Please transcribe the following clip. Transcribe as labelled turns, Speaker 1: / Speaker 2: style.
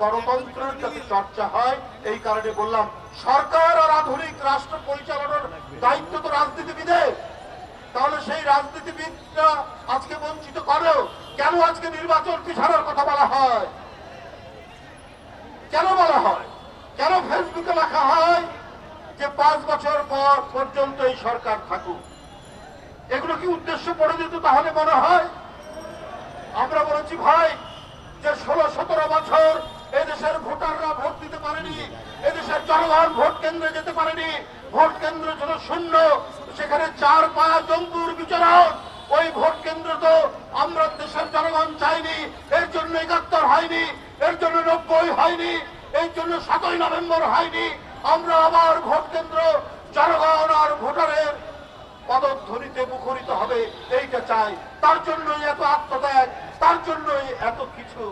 Speaker 1: গণতন্ত্রের যাতে চর্চা হয়, এই কারণে বললাম, সরকার আর আধুনিক রাষ্ট্র পরিচালনার দায়িত্ব তো রাজনীতিবিদের। তাহলে সেই রাজনীতিবিদরা আজকে বঞ্চিত করো কেন আজকে নির্বাচন পিছানোর কথা বলা হয়? কেন বলা হয়? কেন ফেসবুকে লেখা হয় যে পাঁচ বছর পর পর্যন্ত এই সরকার থাকুক? এগুলো কি উদ্দেশ্য পড়ে দিত তাহলে মনে হয়? আমরা বলেছি ভাই, যে ষোলো এদেশের জনগণ ভোট কেন্দ্রে যেতে পারেনি। ভোট কেন্দ্র ছিল শূন্য, সেখানে চার পা জম্বুর বিচরণ। ওই ভোট কেন্দ্র তো আমরা দেশের জনগণ চাইনি। এর জন্য একাত্তর হয়নি, এর জন্য নব্বই হয়নি, এর জন্য সাতই নভেম্বর হয়নি। আমরা আবার ভোট কেন্দ্র, জনগণ আর ভোটারের পদধ্বনিতে মুখরিত হবে, এইটা চাই। তার জন্যই এত আত্মত্যাগ, তার জন্যই এত কিছু।